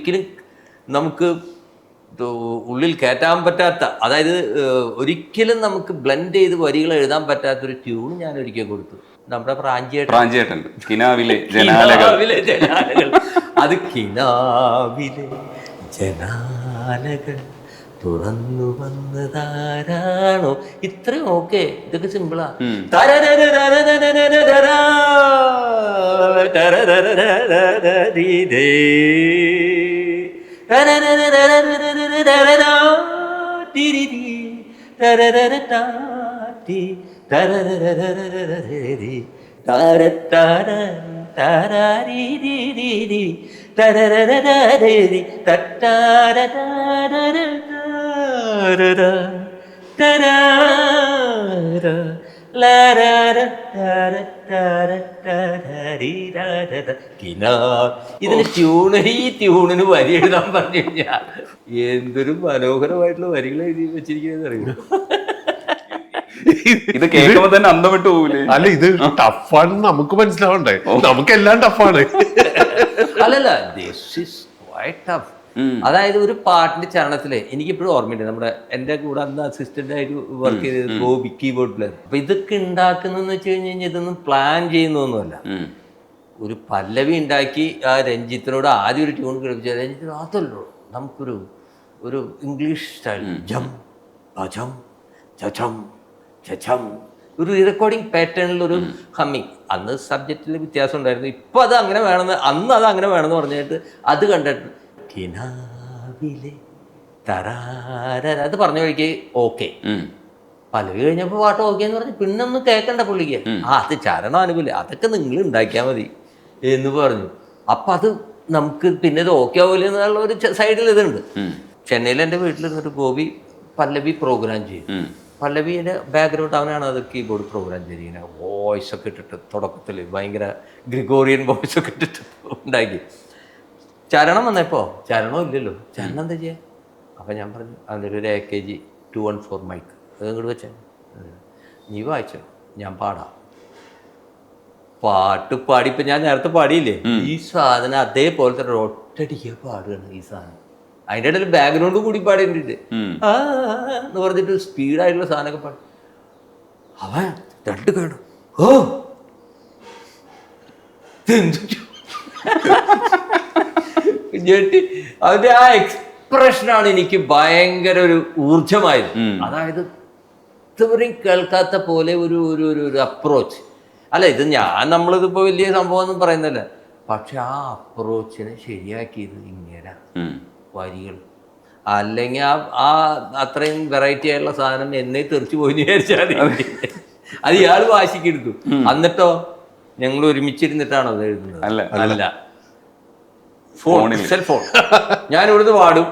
ഒരിക്കലും നമുക്ക് ഉള്ളിൽ കയറ്റാൻ പറ്റാത്ത അതായത് ഒരിക്കലും നമുക്ക് ബ്ലെൻഡ് ചെയ്ത് വരികൾ എഴുതാൻ പറ്റാത്ത ഒരു ട്യൂൺ ഞാൻ ഒരിക്കൽ കൊടുത്തു. നമ്മുടെ പ്രാഞ്ചിയേട്ടൻ. കിനാവിലെ ജനാലകൾ. അത് കിനാവിലെ ജനാലകൾ തുറന്നു വന്നതാരാണോ? ഇത്രയും ഓക്കെ ഇതൊക്കെ സിമ്പിളാ തരരരരരരരരരരാ, തരരരരരരരരീരേ. ഇതിന് ട്യൂണ് ഈ ട്യൂണിന് വരി എഴുതാൻ പറഞ്ഞു കഴിഞ്ഞാൽ എന്തൊരു മനോഹരമായിട്ടുള്ള വരികൾ എഴുതി വെച്ചിരിക്കുന്നത് അറിയുമോ ഇത് കേൾക്കുമ്പോ തന്നെ അന്തം വിട്ടു പോകില്ലേ അല്ല ഇത് ടഫാണെന്ന് നമുക്ക് മനസ്സിലാവണ്ടേ? നമുക്ക് എല്ലാം ടഫാണ്. അല്ലല്ല ദിസ് ഇസ് ക്വൈറ്റ് ടഫ് അതായത് ഒരു പാട്ടിന്റെ ചരണത്തിൽ എനിക്കിപ്പോഴും ഓർമ്മയുണ്ട്. നമ്മുടെ എന്റെ കൂടെ അന്ന് അസിസ്റ്റന്റ് ആയിട്ട് വർക്ക് ചെയ്തത് ഗോപി കീബോർഡിൽ അപ്പൊ ഇതൊക്കെ ഉണ്ടാക്കുന്നതെന്ന് വെച്ച് കഴിഞ്ഞ് കഴിഞ്ഞാൽ ഇതൊന്നും പ്ലാൻ ചെയ്യുന്നൊന്നുമല്ല. ഒരു പല്ലവി ഉണ്ടാക്കി ആ രഞ്ജിത്തിനോട് ആദ്യം ഒരു ട്യൂൺ കേൾപ്പിച്ച രഞ്ജിത്ത് അതല്ലോ നമുക്കൊരു ഒരു ഇംഗ്ലീഷ് സ്റ്റൈൽ ജം ഭജം ചം ചം ഒരു റെക്കോർഡിംഗ് പാറ്റേണിൽ ഒരു ഹമ്മിങ് അന്ന് സബ്ജക്റ്റിൽ വ്യത്യാസം ഉണ്ടായിരുന്നു. ഇപ്പം അത് അങ്ങനെ വേണമെന്ന് അന്ന് അത് അങ്ങനെ വേണമെന്ന് പറഞ്ഞിട്ട് അത് കണ്ടിട്ട് കിനാവിലെ തറാര അത് പറഞ്ഞ വഴിക്ക് ഓക്കെ. പലവി കഴിഞ്ഞപ്പോൾ പാട്ട് ഓക്കെ എന്ന് പറഞ്ഞ് പിന്നെ ഒന്നും കേൾക്കണ്ട പുള്ളിക്ക് ആ അത് ചരണം അനുകൂല. അതൊക്കെ നിങ്ങൾ ഉണ്ടാക്കിയാൽ മതി എന്ന് പറഞ്ഞു. അപ്പം അത് നമുക്ക് പിന്നെ ഇത് ഓക്കെ ആവില്ല എന്നുള്ള ഒരു സൈഡിൽ ഇതുണ്ട്. ചെന്നൈയിൽ എന്റെ വീട്ടിലിരുന്നിട്ട് ഗോപി പല്ലവി പ്രോഗ്രാം ചെയ്യും. പല്ലവിയുടെ ബാക്ക്ഗ്രൗണ്ട് അവനാണ് അത് കീബോർഡ് പ്രോഗ്രാം ചെയ്യുന്നത് വോയിസ് ഒക്കെ ഇട്ടിട്ട് തുടക്കത്തിൽ ഭയങ്കര ഗ്രിഗോറിയൻ വോയിസ് ഒക്കെ ഇട്ടിട്ട് ഉണ്ടാക്കി. ചരണം വന്നപ്പോൾ ചരണം ഇല്ലല്ലോ. ചരണം എന്താ ചെയ്യുക അപ്പം ഞാൻ പറഞ്ഞു അതിന്റെ ഒരു A K G two one four mic അത് ഇങ്ങോട്ട് വെച്ചേ? നീ വായിച്ചോ. ഞാൻ പാടാം. പാട്ട് പാടി ഇപ്പം ഞാൻ നേരത്തെ പാടിയില്ലേ? ഈ സാധനം അതേപോലത്തെ തന്നെ ഒറ്റടിക്ക് പാടുകയാണ് ഈ സാധനം. അതിന്റെ ഇടയിൽ ബാക്ക്ഗ്രൗണ്ട് കൂടി പാടിയിട്ടുണ്ട്. ആ എന്ന് പറഞ്ഞിട്ട് സ്പീഡായിട്ടുള്ള സാധനമൊക്കെ പാടി. അവൻ രണ്ട് കേണു ഓ! ചു- ഞെട്ടി അവന്റെ ആ എക്സ്പ്രഷനാണ് എനിക്ക് ഭയങ്കര ഒരു ഊർജമായത് അതായത് ഇതുവരെയും കേൾക്കാത്ത പോലെ ഒരു ഒരു ഒരു ഒരു അപ്രോച്ച് അല്ല ഇത് ഞാൻ നമ്മളിതിപ്പോ വലിയ സംഭവം ഒന്നും പറയുന്നില്ല. പക്ഷെ ആ അപ്രോച്ചിനെ ശരിയാക്കിയത് ഇങ്ങനെ. വരികൾ. അല്ലെങ്കിൽ ആ ആ അത്രയും വെറൈറ്റി ആയിട്ടുള്ള സാധനം എന്നെ തെറിച്ചു പോയി വിചാരിച്ചാൽ അത്. ഇയാൾ വാശിക്കെടുത്തു എന്നിട്ടോ ഞങ്ങൾ ഒരുമിച്ചിരുന്നിട്ടാണോ അത് എഴുതുന്നത്. അല്ല. അല്ല. ഫോൺ സെൽഫോൺ ഞാൻ ഇവിടുന്ന് പാടും.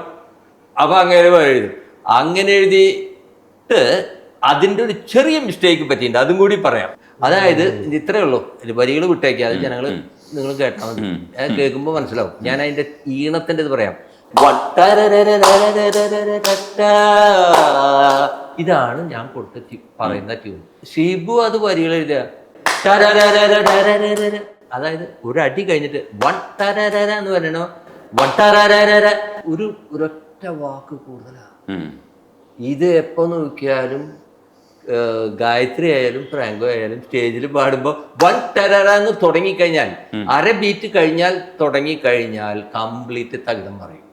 അപ്പൊ അങ്ങനെ എഴുതും. അങ്ങനെ എഴുതിയിട്ട് അതിന്റെ ഒരു ചെറിയ മിസ്റ്റേക്ക് പറ്റിയിട്ടുണ്ട്. അതും കൂടി പറയാം. അതായത് ഇത്രയേ ഉള്ളൂ. വരികൾ വിട്ടേക്കുക അത് ജനങ്ങൾ നിങ്ങൾ കേട്ടാൽ മതി. അത് കേൾക്കുമ്പോൾ മനസ്സിലാവും. ഞാൻ അതിന്റെ ഈണത്തിന്റെ ഇത് പറയാം. ഇതാണ് ഞാൻ കൊടുത്ത പറയുന്ന ട്യൂൺ ഷീബു അത് വരികൾ എഴുതിയ അതായത് ഒരു അടി കഴിഞ്ഞിട്ട് വൺ തരര എന്ന് പറയണോ? വൺ ഒരു ഒരൊറ്റ വാക്ക് കൂടുതലാ. ഇത് എപ്പോ നോക്കിയാലും ഗായത്രി ആയാലും പ്രാങ്കോ ആയാലും സ്റ്റേജിൽ പാടുമ്പോൾ വൺ ടെററ എന്ന് തുടങ്ങിക്കഴിഞ്ഞാൽ അര ബീറ്റ് കഴിഞ്ഞാൽ തുടങ്ങിക്കഴിഞ്ഞാൽ കംപ്ലീറ്റ് തകിടം പറയും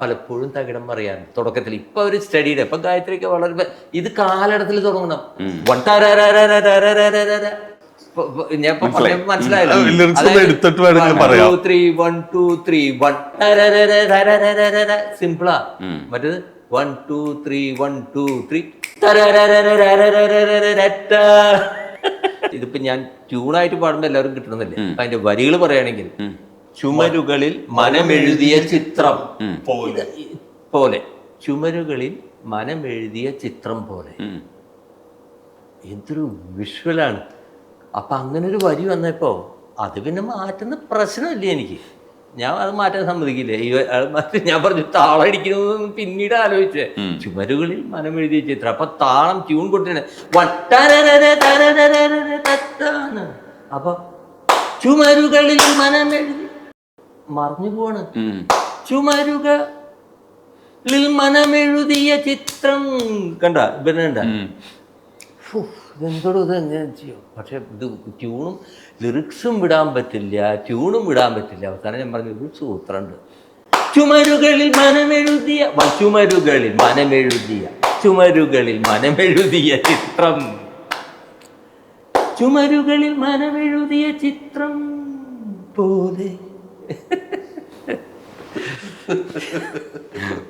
പലപ്പോഴും തകിടം പറയാൻ തുടക്കത്തിൽ. ഇപ്പൊ ഒരു സ്റ്റഡിയുടെ ഇപ്പൊ ഗായത്രിയൊക്കെ വളരെ ഇത് കാലഘട്ടത്തിൽ തുടങ്ങണം. വൺ ഞാൻ മനസ്സിലായല്ലോ എടുത്തിട്ട് വേണമെങ്കിൽ പറയാം. Three one two three one സിമ്പിളാ മറ്റേത് one two three one two three ഇതിപ്പോ ഞാൻ ട്യൂണായിട്ട് പാടുമ്പോൾ എല്ലാവരും കിട്ടണമെന്നില്ല അതിന്റെ വരികൾ പറയുകയാണെങ്കിൽ ചുമരുകളിൽ മനമെഴുതിയ ചിത്രം പോലെ പോലെ ചുമരുകളിൽ മനമെഴുതിയ ചിത്രം പോലെ എന്തൊരു വിഷ്വലാണ് അപ്പൊ അങ്ങനെ ഒരു വരി വന്നപ്പോ അത് പിന്നെ മാറ്റുന്ന പ്രശ്നമില്ല എനിക്ക് ഞാൻ അത് മാറ്റാൻ സമ്മതിക്കില്ല ഈ മാറ്റി ഞാൻ പറഞ്ഞു താളടിക്കുന്നതെന്ന് പിന്നീട് ആലോചിച്ചേ ചുമരുകളിൽ മനം എഴുതി ചിത്രം അപ്പൊ താളം ട്യൂൺ കൊണ്ടിരുന്നെ വട്ടാണ്. അപ്പൊ ചുമരുകളിൽ മനം എഴുതി മറിഞ്ഞു പോണ് ചുമരുക മനമെഴുതിയ ചിത്രം കണ്ട. ഫു, ഇതെന്തോടും ഇത് ചെയ്യും. പക്ഷെ ഇത് ട്യൂണും ലിറിക്സും വിടാൻ പറ്റില്ല ട്യൂണും വിടാൻ പറ്റില്ല. അവസാനം ഞാൻ പറഞ്ഞു ഒരു ചുമരുകളിൽ മനമെഴുതിയ ചുമരുകളിൽ മനമെഴുതിയ ചുമരുകളിൽ മനമെഴുതിയ ചിത്രം. ചുമരുകളിൽ മനമെഴുതിയ ചിത്രം പോലെ.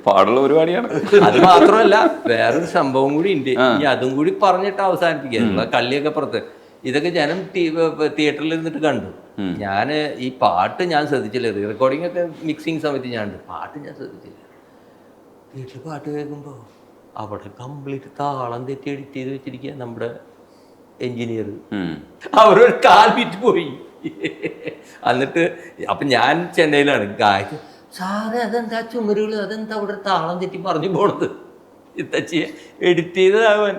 പാടുള്ള പരിപാടിയാണ്. അത് മാത്രമല്ല വേറൊരു സംഭവം കൂടി ഉണ്ട്. ഇനി അതും കൂടി പറഞ്ഞിട്ട് അവസാനിപ്പിക്കുക കള്ളിയൊക്കെ പുറത്ത്. ഇതൊക്കെ ജനം തിയേറ്ററിൽ ഇരുന്നിട്ട് കണ്ടു. ഞാൻ ഈ പാട്ട് ഞാൻ ശ്രദ്ധിച്ചില്ല. റെക്കോർഡിംഗ് ഒക്കെ മിക്സിങ് സമയത്ത് ഞാൻ പാട്ട് ഞാൻ ശ്രദ്ധിച്ചില്ല. തിയേറ്ററിൽ പാട്ട് കേൾക്കുമ്പോൾ അവിടെ കംപ്ലീറ്റ് താളം തെറ്റി എഡിറ്റ് ചെയ്ത് വെച്ചിരിക്കുക നമ്മുടെ എഞ്ചിനീയർ. അവരൊരു കാൽ വിറ്റ് പോയി. എന്നിട്ട് അപ്പൊ ഞാൻ ചെന്നൈയിലാണ്. ഗായക്ക് സാറേ അതെന്താ ചുമരുകൾ അതെന്താ അവിടെ താളം തെറ്റി പറഞ്ഞു പോണത്? ഇത്തച്ചിയെ എഡിറ്റ് ചെയ്തത് അവൻ.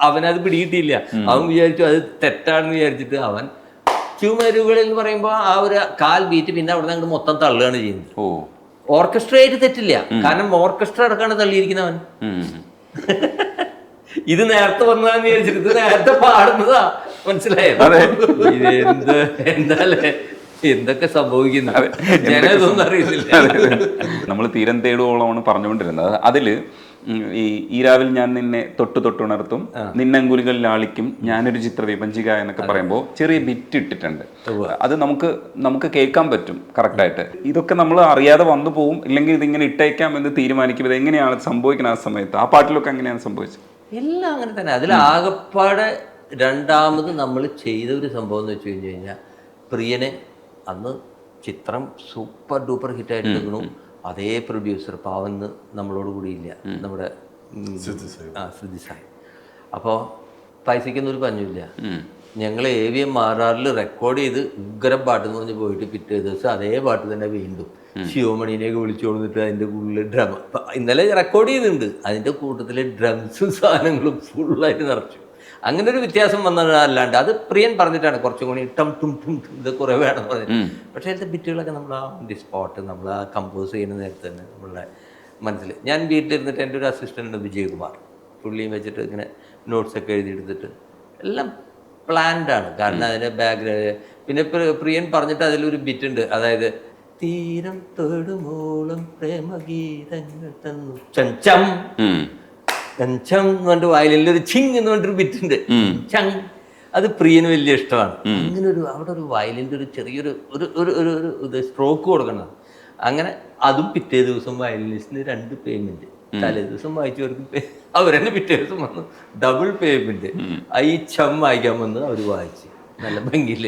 അവനത് പിടികിട്ടിയില്ല. അവൻ വിചാരിച്ചു അത് തെറ്റാണെന്ന് വിചാരിച്ചിട്ട് അവൻ ചുമരുകളിൽ എന്ന് പറയുമ്പോൾ ആ ഒരു കാൽ ബീറ്റ് പിന്നെ അവിടെ നിന്ന് മൊത്തം തള്ളുകയാണ് ചെയ്യുന്നത്. ഓ. ഓർക്കസ്ട്രയായിട്ട് തെറ്റില്ല. കാരണം ഓർക്കസ്ട്ര അടക്കാണ് തള്ളിയിരിക്കുന്നവൻ. ഇത് നേരത്തെ വന്നതാന്ന് വിചാരിച്ചിട്ട് ഇത് നേരത്തെ പാടുന്നതാ. മനസ്സിലായത് എന്താ എന്തൊക്കെ സംഭവിക്കുന്നു? ജനം അറിയുന്നില്ല നമ്മൾ തീരം തേടുവോളമാണ് പറഞ്ഞുകൊണ്ടിരുന്നത്. അതിൽ ഈ ഈരാവിൽ ഞാൻ നിന്നെ തൊട്ട് തൊട്ടുണർത്തും നിന്നങ്കുലികൾ ലാളിക്കും ഞാനൊരു ചിത്ര വിഭജിക എന്നൊക്കെ പറയുമ്പോൾ ചെറിയ ബിറ്റ് ഇട്ടിട്ടുണ്ട്. അത് നമുക്ക് നമുക്ക് കേൾക്കാൻ പറ്റും കറക്റ്റായിട്ട്. ഇതൊക്കെ നമ്മൾ അറിയാതെ വന്നു പോകും ഇല്ലെങ്കിൽ ഇതിങ്ങനെ ഇട്ടേക്കാം എന്ന് തീരുമാനിക്കും. ഇത് എങ്ങനെയാണ് സംഭവിക്കുന്നത് ആ സമയത്ത്? ആ പാട്ടിലൊക്കെ എങ്ങനെയാണ് സംഭവിച്ചത്? എല്ലാം അങ്ങനെ തന്നെ. അതിൽ ആകപ്പാടെ രണ്ടാമത് നമ്മൾ ചെയ്ത ഒരു സംഭവം എന്ന് വെച്ച് കഴിഞ്ഞു കഴിഞ്ഞാൽ പ്രിയനെ അന്ന് ചിത്രം സൂപ്പർ ഡൂപ്പർ ഹിറ്റായിട്ട് നിൽക്കണു അതേ പ്രൊഡ്യൂസർ പാവന്ന് നമ്മളോട് കൂടിയില്ല ഇല്ല. നമ്മുടെ ആ ശ്രുതി സായി. അപ്പോൾ പൈസയ്ക്കൊന്നും ഒരു പഞ്ഞമില്ല. ഞങ്ങൾ എ വി എം ആർ ആറിൽ റെക്കോർഡ് ചെയ്ത് ഉഗ്രം പാട്ട് എന്ന് പറഞ്ഞ് പോയിട്ട് പിറ്റേ ദിവസം അതേ പാട്ട് തന്നെ വീണ്ടും ശിവമണിനെയൊക്കെ വിളിച്ചു കൊടുത്തിട്ട് അതിന്റെ ഉള്ളിൽ ഡ്രം ഇന്നലെ റെക്കോർഡ് ചെയ്തിട്ടുണ്ട് അതിന്റെ കൂട്ടത്തിൽ ഡ്രംസും സാധനങ്ങളും ഫുള്ളായിട്ട് നിറച്ചു. അങ്ങനെ ഒരു വ്യത്യാസം വന്നതല്ലാണ്ട് അത് പ്രിയൻ പറഞ്ഞിട്ടാണ് കുറച്ചും കൂടി ടം ടും ടും ടും ഇത് കുറേ വേണം പറഞ്ഞിട്ട്. പക്ഷേ അതിന്റെ ബിറ്റുകളൊക്കെ നമ്മൾ ആ ദി സ്പോട്ട് നമ്മൾ ആ കമ്പോസ് ചെയ്യുന്ന നേരത്തെ തന്നെ നമ്മളുടെ മനസ്സിൽ. ഞാൻ വീട്ടിലിരുന്നിട്ട് എന്റെ ഒരു അസിസ്റ്റന്റ് ഉണ്ട് വിജയകുമാർ. പുള്ളിയും വെച്ചിട്ട് ഇങ്ങനെ നോട്ട്സൊക്കെ എഴുതിയെടുത്തിട്ട് എല്ലാം പ്ലാൻഡ് ആണ്. കാരണം അതിന്റെ ബാക്ക്ഗ്രൗണ്ട് പിന്നെ പ്രിയൻ പറഞ്ഞിട്ട് അതിലൊരു ബിറ്റ് ഉണ്ട്. അതായത് തീരം തൊടുമോളം പ്രേമഗീതങ്ങൾ തന്നു. ചഞ്ചം ഉം. ചം എന്ന് പറഞ്ഞിട്ട് വയലിൽ ഒരു ചിങ് എന്ന് പറഞ്ഞിട്ടൊരു ബിറ്റുണ്ട്. ചങ്. അത് പ്രിയന് വലിയ ഇഷ്ടമാണ്. അങ്ങനെ ഒരു അവിടെ ഒരു വയലിന്റെ ഒരു ചെറിയൊരു ഒരു ഒരു ഒരു ഒരു സ്ട്രോക്ക് കൊടുക്കണം. അങ്ങനെ അതും പിറ്റേ ദിവസം വയലിനിസ്റ്റിന് രണ്ട് പേയ്മെന്റ്. തലേ ദിവസം വായിച്ചവർക്ക് അവരെന്നെ പിറ്റേ ദിവസം വന്നു. Double payment. ഈ ചം വായിക്കാൻ വന്ന് അവർ വായിച്ചു. നല്ല ഭംഗിയിൽ